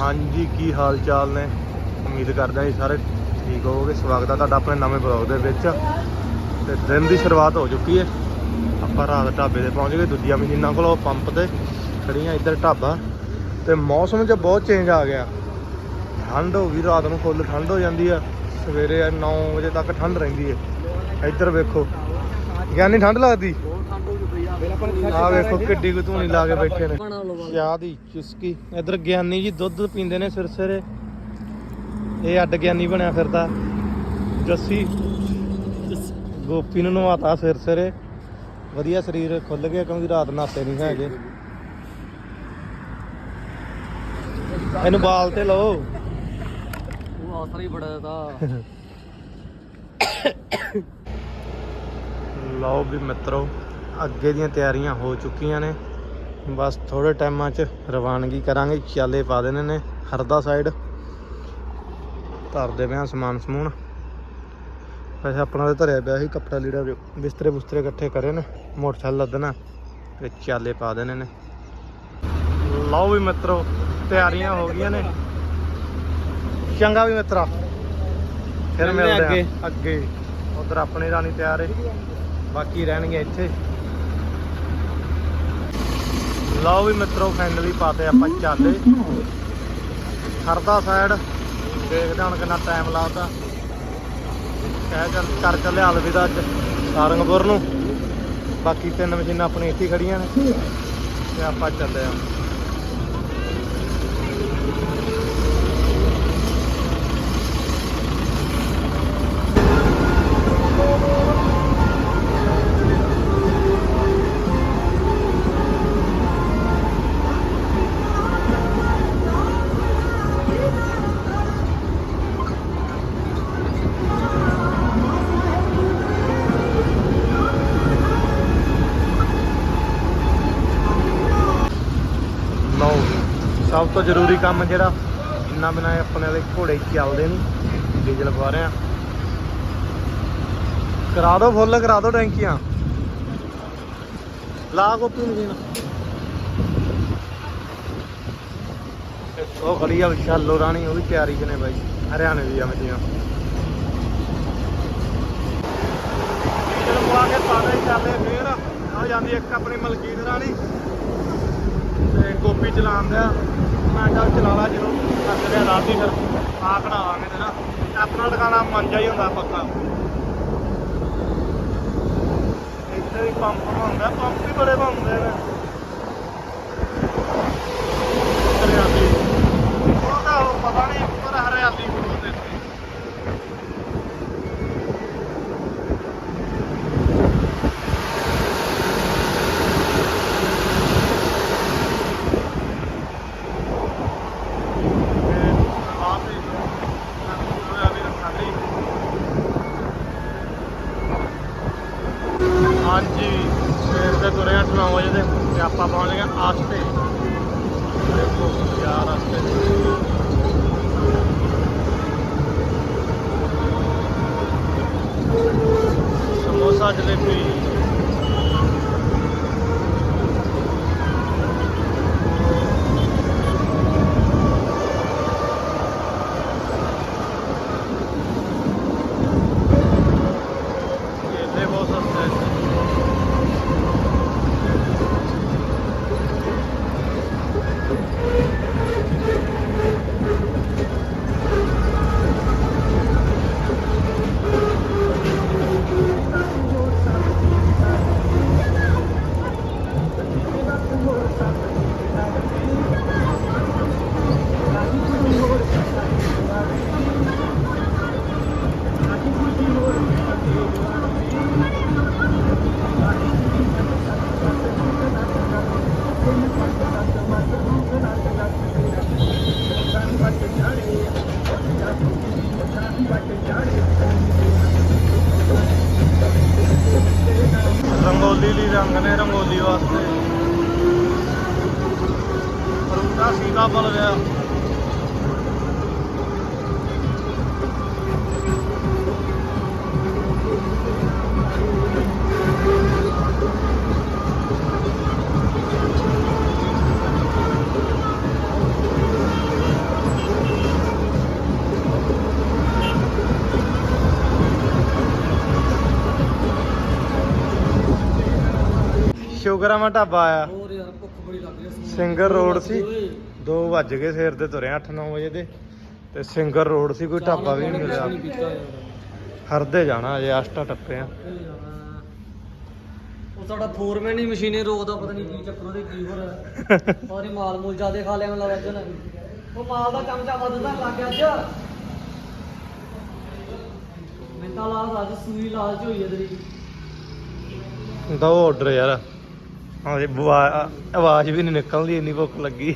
ਹਾਂਜੀ, ਕੀ ਹਾਲ ਚਾਲ ਨੇ? ਉਮੀਦ ਕਰਦਾ ਜੀ ਸਾਰੇ ਠੀਕ ਹੋਵੋਗੇ। ਸਵਾਗਤ ਹੈ ਤੁਹਾਡਾ ਆਪਣੇ ਨਵੇਂ ਬਲੌਗ ਦੇ ਵਿੱਚ। ਤੇ ਦਿਨ ਦੀ ਸ਼ੁਰੂਆਤ ਹੋ ਚੁੱਕੀ ਹੈ ਆਪਾਂ ਰਾਤ ਢਾਬੇ ਤੇ ਪਹੁੰਚ ਗਏ। ਦੂਜੀਆਂ ਮਸ਼ੀਨਾਂ ਕੋਲ ਪੰਪ ਤੇ ਖੜੀਆਂ ਇੱਧਰ ਢਾਬਾ। ਤੇ ਮੌਸਮ 'ਚ ਬਹੁਤ ਚੇਂਜ ਆ ਗਿਆ। ਠੰਡ ਹੋ ਗਈ, ਰਾਤ ਨੂੰ ਫੁੱਲ ਠੰਡ ਹੋ ਜਾਂਦੀ ਆ। ਸਵੇਰੇ 9 ਵਜੇ ਤੱਕ ਠੰਡ ਰਹਿੰਦੀ ਹੈ ਇੱਧਰ ਵੇਖੋ। ਗਿਆਨੀ ਠੰਡ ਲੱਗਦੀ। ਆ ਵੇਖੋ ਕਿੱਡੀ ਕੁ ਧੂਣੀ ਲਾ ਕੇ ਬੈਠੇ ਨੇ। ਚਾਹ ਦੀ ਚੁਸਕੀ। ਇਧਰ ਗਿਆਨੀ ਜੀ ਦੁੱਧ ਪੀਂਦੇ ਨੇ ਸਿਰ ਸਿਰੇ। ਇਹ ਅੱਡ ਗਿਆਨੀ ਬਣਿਆ ਫਿਰਦਾ। ਜੱਸੀ। ਗੋਪੀ ਨੂੰ ਨਵਾਤਾ ਸਿਰ ਸਿਰੇ। ਵਧੀਆ ਸਰੀਰ ਖੁੱਲ ਗਿਆ ਕਿਉਂਕਿ ਰਾਤ ਨਾਤੇ ਨਹੀਂ ਹੈਗੇ। ਇਹਨੂੰ ਬਾਲ ਤੇ ਲਓ। ਉਹ ਆਸਰਾ ਹੀ ਬੜਾ ਤਾਂ ਲਓ ਵੀ ਮਿੱਤਰੋ। ਅੱਗੇ ਦੀਆਂ ਤਿਆਰੀਆਂ ਹੋ ਚੁੱਕੀਆਂ ਨੇ। ਬਸ ਥੋੜੇ ਟਾਈਮਾਂ 'ਚ ਰਵਾਨਗੀ ਕਰਾਂਗੇ। ਚਾਲੇ ਪਾ ਦੇਣੇ ਨੇ ਹਰਦਾ ਸਾਈਡ ਧਰਦੇ ਪਿਆ ਸਮਾਨ ਸਮੂਨ। ਵੈਸੇ ਆਪਣਾ ਤੇ ਧਰਿਆ ਪਿਆ ਸੀ ਕੱਪੜਾ ਲੀੜਾ ਬਿਸਤਰੇ ਬੁਸਤਰੇ ਇਕੱਠੇ ਕਰੇ ਨੇ ਮੋਟਰਸਾਈਕਲ ਲੱਦਣਾ ਤੇ ਚਾਲੇ ਪਾ ਦੇਣੇ ਨੇ। ਲਓ ਵੀ ਮਿੱਤਰੋ ਤਿਆਰੀਆਂ ਹੋ ਗਈਆਂ ਨੇ। ਚੰਗਾ ਵੀ ਮਿੱਤਰਾ। ਫਿਰ ਮਿਲਦੇ। ਆ ਅੱਗੇ। ਉਧਰ ਆਪਣੀ ਰਾਣੀ ਤਿਆਰ ਹੈ। ਬਾਕੀ ਰਹਿਣਗੇ ਇੱਥੇ। ਲਓ ਵੀ ਮਿੱਤਰੋ ਫਾਈਨਲੀ ਪਾਤੇ ਆਪਾਂ ਚਾਲੇ। ਹਰਦਾ ਸਾਈਡ ਦੇਖਦੇ ਹੁਣ ਕਿੰਨਾ ਟਾਈਮ ਲੱਗਦਾ। ਕਹਿ ਚੱਲ, ਕਰ ਚੱਲੇ ਅਲਵਿਦਾ ਅੱਜ ਸਾਰੰਗਪੁਰ ਨੂੰ। ਬਾਕੀ ਤਿੰਨ ਮਸ਼ੀਨਾਂ ਆਪਣੀ ਇੱਥੇ ਖੜੀਆਂ ਨੇ। ਤੇ ਆਪਾਂ ਚੱਲੇ ਆ ਲਓ ਸਭ ਤੋਂ ਜ਼ਰੂਰੀ ਕੰਮ ਜਿਹੜਾ ਇੰਨਾ ਬਿਨਾ ਆਪਣੇ ਵਾਲੇ ਘੋੜੇ ਚੱਲਦੇ ਨਹੀਂ ਡੀਜ਼ਲ ਪਵਾ ਰਹੇ ਆ। ਕਰਾ ਦੋ ਫੁੱਲ, ਕਰਾ ਦੋ ਟੈਂਕੀਆਂ। ਲਾ ਕੋਪੀ ਮਸ਼ੀਨ ਉਹ ਖੜੀ ਆ ਵਿਸ਼ਾਲੋ ਰਾਣੀ, ਉਹ ਵੀ ਤਿਆਰੀ 'ਚ ਨੇ ਬਾਈ। ਹਰਿਆਣੇ ਦੀ ਆ ਮਸ਼ੀਨ ਡੀਜ਼ਲ ਪਵਾ ਕੇ ਪਾਦੇ ਚੱਲੇ ਫੇਰ। ਆ ਜਾਂਦੀ ਇੱਕ ਆਪਣੀ ਮਲਕੀਤ ਰਾਣੀ। ਤੇ ਗੋਪੀ ਚਲਾਉਂਦੇ ਮੈਂ ਕਿਹਾ ਚਲਾ ਲਾ ਜਦੋਂ। ਥੱਕ ਰਾਤੀ ਫਿਰ ਆ ਖੜਾਵਾਂਗੇ ਤੇ ਨਾ। ਆਪਣਾ ਟਿਕਾਣਾ ਮੰਜਾ ਹੀ ਹੁੰਦਾ ਪੱਕਾ। ਇੱਥੇ ਵੀ ਪੰਪ ਹੁੰਦਾ ਪੰਪ ਵੀ ਬੜੇ ਬਣਦੇ ਨੇ। ਹਰਿਆਲੀ। ਉਹਦਾ ਪਤਾ ਨਹੀਂ ਪਰ ਹਰਿਆਲੀ ਬਹੁਤ ਇੱਥੇ ਹਾਂਜੀ ਸਵੇਰ ਦੇ ਤੁਰੇ 8-9 ਵਜੇ ਦੇ ਤੇ ਆਪਾਂ ਪਹੁੰਚ ਗਏ ਆਸਤੇ ਦੇਖੋ ਯਾਰ ਰਸਤੇ ਦੇ ਸਮੋਸਾ ਜਲੇਬੀ ਕੇਲੇ ਬਹੁਤ ਪੁਲ ਗਿਆ ਸ਼ੁਕਰ ਆ ਮੈਂ ਢਾਬਾ ਆਇਆ। ਹੋਰ ਰੋਡ ਸੀ। 2 ਵੱਜ ਗਏ ਸਵੇਰ ਦੇ ਤੁਰੇ 8-9 ਵਜੇ ਦੇ ਤੇ ਸਿੰਗਰ ਰੋਡ ਸੀ ਕੋਈ ਢਾਬਾ ਵੀ ਨਹੀਂ ਮਿਲਿਆ। ਹਰਦੇ ਜਾਣਾ ਅਜੇ ਆਸ਼ਟਾ ਟੱਪੇ ਆ। ਉਹ ਸਾਡਾ ਫੋਰਮੈਨ ਹੀ ਮਸ਼ੀਨੇ ਰੋਕਦਾ ਪਤਾ ਨਹੀਂ ਕੀ ਚੱਕਰ ਉਹਦੇ ਕੀ ਹੋ ਰਿਹਾ ਔਰ ਮਾਲ ਮੂਲ ਜਿਆਦੇ ਖਾ ਲਿਆ ਮੈਨੂੰ ਲੱਗਦਾ ਉਹ ਮਾਲ ਦਾ ਚਮਚਾ ਵੱਧਦਾ ਲੱਗ ਗਿਆ ਅੱਜ। ਮੈਂ ਤਾਂ ਲਾਲ ਅੱਜ ਸੂਈ ਲਾਲ ਚ ਹੋਈ ਹੈ ਤੇਰੀ। ਦੋ ਆਰਡਰ ਯਾਰ। ਹਾਂ ਜੀ ਆਵਾਜ਼ ਵੀ ਨਹੀਂ ਨਿਕਲਦੀ ਇੰਨੀ ਭੁੱਖ ਲੱਗੀ।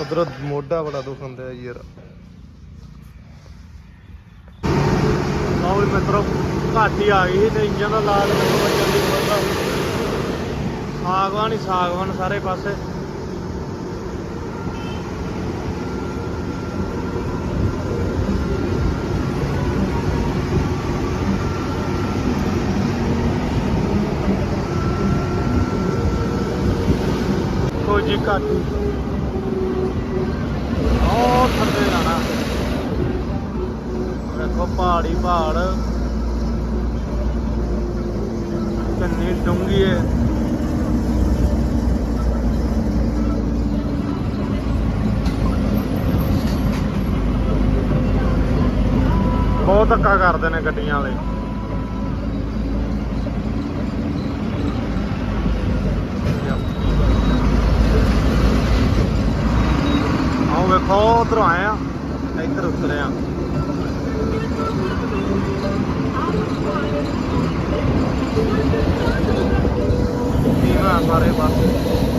ਉਧਰੋਂ ਮੋਢਾ ਬੜਾ ਦੁਖੰਦਾ ਯਾਰ। ਆਹ ਵੀ ਮਿੱਤਰੋ, ਘੱਟ ਹੀ ਆ ਗਈ ਸੀ ਤੇ ਇੰਜਨ ਦਾ ਲਾਲ ਮੈਨੂੰ ਵੱਜਣ ਦੀ ਖਬਰ ਸਾਗਵਾਨ ਹੀ ਸਾਗਵਾਨ ਸਾਰੇ ਪਾਸੇ। ਕੋਈ ਜੀ ਘੱਟ। ਬਹੁਤ ਥੱਲੇ ਜਾਣਾ ਵੇਖੋ ਪਹਾੜੀ ਪਹਾੜ। ਕਿੰਨੀ ਡੂੰਗੀ ਹੈ ਬਹੁਤ ਧੱਕਾ ਕਰਦੇ ਨੇ ਗੱਡੀਆਂ ਵਾਲੇ। ਆਓ ਵੇਖੋ ਉਧਰ ਆਏ ਆ ਇੱਧਰ ਉਤਰੇ ਆ। ਦੀਵਾ ਸਾਰੇ ਪਾਸੇ?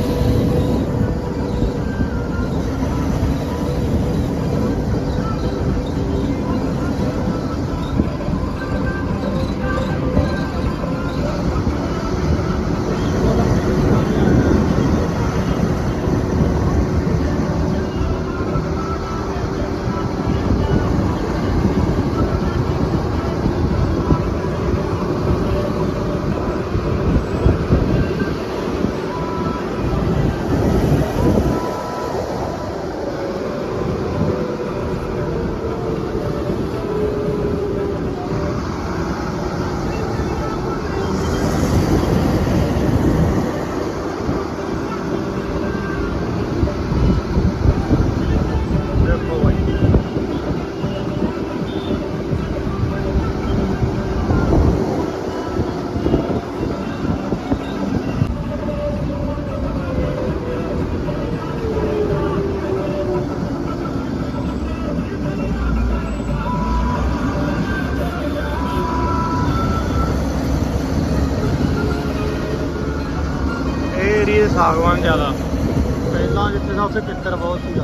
ਸਾਗਵਾਨ ਜ਼ਿਆਦਾ। ਪਹਿਲਾਂ ਜਿੱਥੇ ਦਾ ਉੱਥੇ ਪਿੱਤਰ ਬਹੁਤ ਸੀਗਾ।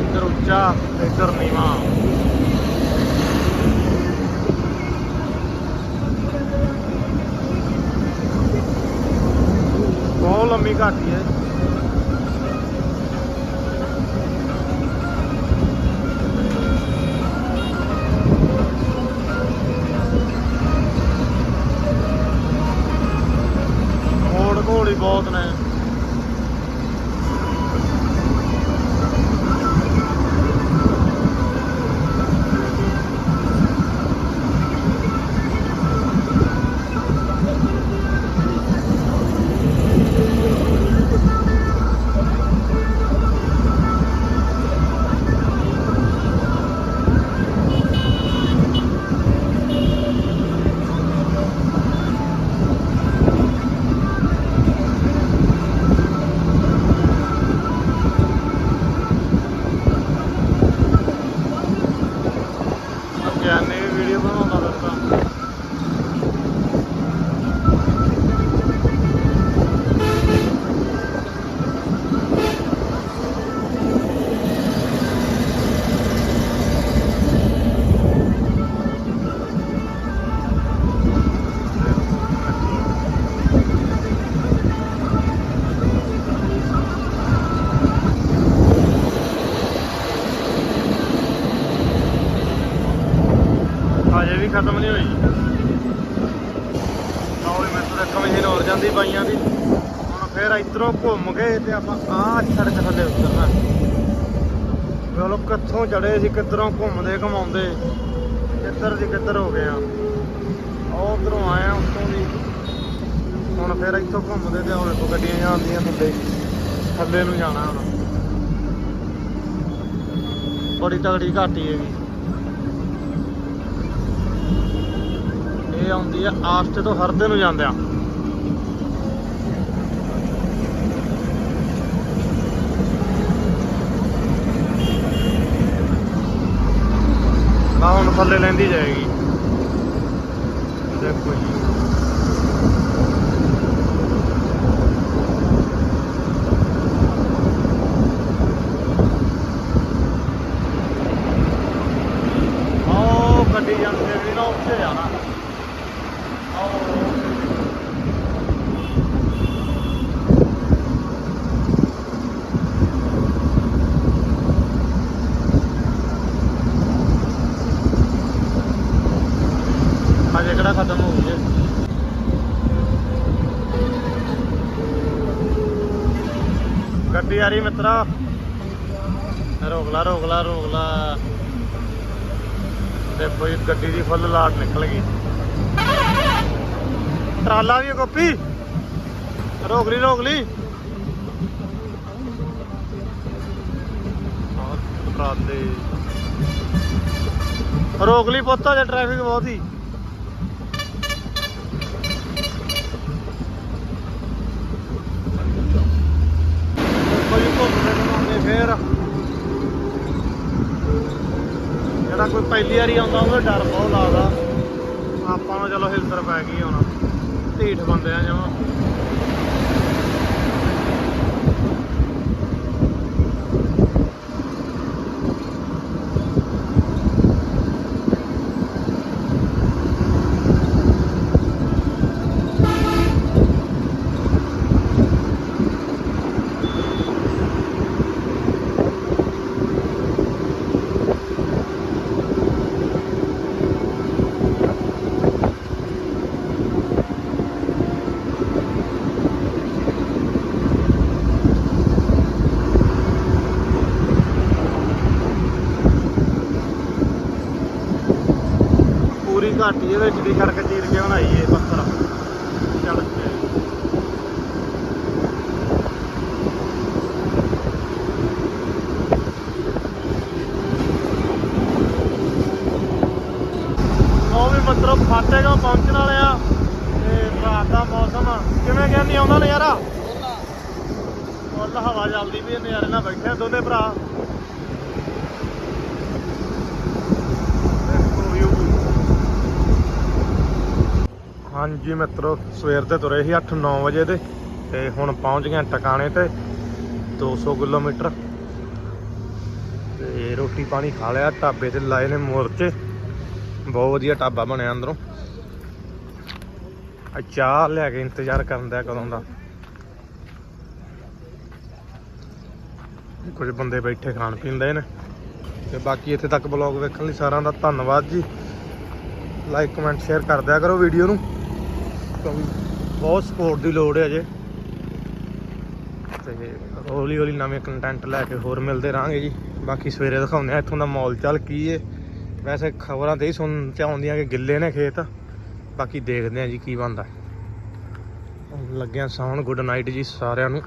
ਇੱਧਰ ਉੱਚਾ, ਇੱਧਰ ਨੀਵਾਂ। ਬਹੁਤ ਲੰਮੀ ਘਾਟੀ ਹੈ। ਆਪਾਂ ਆਹ ਸੜਕ ਥੱਲੇ ਉਤਰਨਾ। ਚਲੋ ਕਿੱਥੋਂ ਚੜੇ ਸੀ, ਕਿੱਧਰੋਂ ਘੁੰਮਦੇ ਘਮਾਉਂਦੇ। ਕਿੱਧਰ ਦੀ ਕਿੱਧਰ ਹੋ ਗਏ ਆ। ਉਧਰੋਂ ਆਏ ਆ ਦੀ ਹੁਣ ਫਿਰ ਇੱਥੋਂ ਘੁੰਮਦੇ ਤੇ ਹੁਣ ਇੱਥੋਂ ਗੱਡੀਆਂ ਜਾਂਦੀਆਂ ਥੱਲੇ। ਥੱਲੇ ਨੂੰ ਜਾਣਾ ਹੁਣ। ਬੜੀ ਤਗੜੀ ਘਾਟੀ ਹੈਗੀ। ਇਹ ਆਉਂਦੀ ਆ ਆਸਤੇ ਤੋਂ ਹਰਦੇ ਨੂੰ ਜਾਂਦੇ ਆ ਆ ਹੁਣ ਥੱਲੇ ਲੈਂਦੀ ਜਾਏਗੀ ਦੇਖੋ ਜੀ ਆਓ ਗੱਡੀ ਜਾਂਦੀ ਹੈ ਵੀ ਨਾ ਉੱਥੇ ਜਾਣਾ ਆਓ ਹਜੇ ਕਿਹੜਾ ਖਤਮ ਹੋ ਗਈ ਹੈ ਗੱਡੀ ਆ ਰਹੀ ਮਿੱਤਰਾ ਰੋਕ ਲਾ ਰੋਕ ਲਾ ਰੋਕ ਲਾ। ਤੇ ਕੋਈ ਗੱਡੀ ਦੀ ਫੁੱਲ ਲਾਟ ਨਿਕਲ ਗਈ। ਟਰਾਲਾ ਵੀ ਹੈ ਗੋਪੀ। ਰੋਕ ਲਈ ਰੋਕ ਲਈ। ਟਰਾਲੇ ਰੋਕ ਲਈ ਪੁੱਤ ਜੇ ਟ੍ਰੈਫਿਕ ਬਹੁਤ ਹੀ ਕੋਈ ਘੁੰਮਦੇ ਘੁੰਮਾਉਂਦੇ ਫੇਰ। ਜਿਹੜਾ ਕੋਈ ਪਹਿਲੀ ਵਾਰੀ ਆਉਂਦਾ, ਉਹਦਾ ਡਰ ਬਹੁਤ ਲੱਗਦਾ। ਆਪਾਂ ਨੂੰ ਚਲੋ ਹਿਲਸਰ ਪੈ ਗਈ ਹੁਣ। ਢੀਠ ਬੰਦੇ ਆ ਜਮਾ ਪੂਰੀ ਘਾਟੀ ਦੇ ਵਿੱਚ ਦੀ ਸੜਕ ਚੀਰ ਕੇ ਬਣਾਈ ਏ ਪੱਥਰ। ਚੜ ਕੇ ਉਹ ਵੀ ਮਤਲਬ ਫਾਟੇਗਾ ਪਹੁੰਚਣ ਵਾਲੇ ਆ। ਤੇ ਰਾਤ ਦਾ ਮੌਸਮ ਕਿਵੇਂ ਕਹਿੰਦੀ ਆਉਂਦਾ ਨਜ਼ਾਰਾ ਫੁੱਲ। ਹਵਾ ਚੱਲਦੀ ਵੀ ਨਜ਼ਾਰੇ ਨਾਲ ਬੈਠੇ ਦੋਨੇ ਭਰਾ। ਹਾਂਜੀ ਮਿੱਤਰੋ, ਸਵੇਰ ਤੇ ਤੁਰੇ ਸੀ 8-9 ਵਜੇ ਦੇ ਤੇ ਹੁਣ ਪਹੁੰਚ ਗਏ ਟਿਕਾਣੇ ਤੇ 200 ਕਿਲੋਮੀਟਰ। ਤੇ ਰੋਟੀ ਪਾਣੀ ਖਾ ਲਿਆ, ਢਾਬੇ ਤੇ ਲਾਏ ਨੇ ਮੋਰਚੇ। ਬਹੁਤ ਵਧੀਆ ਢਾਬਾ ਬਣਿਆ ਅੰਦਰੋਂ। ਆ ਚਾਹ ਲੈ ਕੇ ਇੰਤਜ਼ਾਰ ਕਰਨ ਦਾ ਕਦੋਂ ਦਾ। ਕੁਝ ਬੰਦੇ ਬੈਠੇ ਖਾਣ ਪੀਣ ਦੇ ਨੇ। ਤੇ ਬਾਕੀ ਇੱਥੇ ਤੱਕ ਬਲੌਗ ਵੇਖਣ ਲਈ ਸਾਰਿਆਂ ਦਾ ਧੰਨਵਾਦ ਜੀ। ਲਾਈਕ ਕਮੈਂਟ ਸ਼ੇਅਰ ਕਰ ਦਿਆ ਕਰੋ ਵੀਡੀਓ ਨੂੰ। ਕਿਉਂਕਿ ਬਹੁਤ ਸਪੋਰਟ ਦੀ ਲੋੜ ਹੈ ਅਜੇ। ਤੇ ਹੌਲੀ ਹੌਲੀ ਨਵੇਂ ਕੰਟੈਂਟ ਲੈ ਕੇ ਹੋਰ ਮਿਲਦੇ ਰਹਾਂਗੇ ਜੀ। ਬਾਕੀ ਸਵੇਰੇ ਦਿਖਾਉਂਦੇ ਆ ਇੱਥੋਂ ਦਾ ਮੌਲ ਚਾਲ ਕੀ ਏ। ਵੈਸੇ ਖਬਰਾਂ ਤੇ ਹੀ ਸੁਣ ਚ ਆਉਂਦੀਆਂ ਕਿ ਗਿੱਲੇ ਨੇ ਖੇਤ। ਬਾਕੀ ਦੇਖਦੇ ਆ ਜੀ ਕੀ ਬਣਦਾ। ਲੱਗਿਆ ਸੌਣ ਗੁੱਡ ਨਾਈਟ ਜੀ ਸਾਰਿਆਂ ਨੂੰ।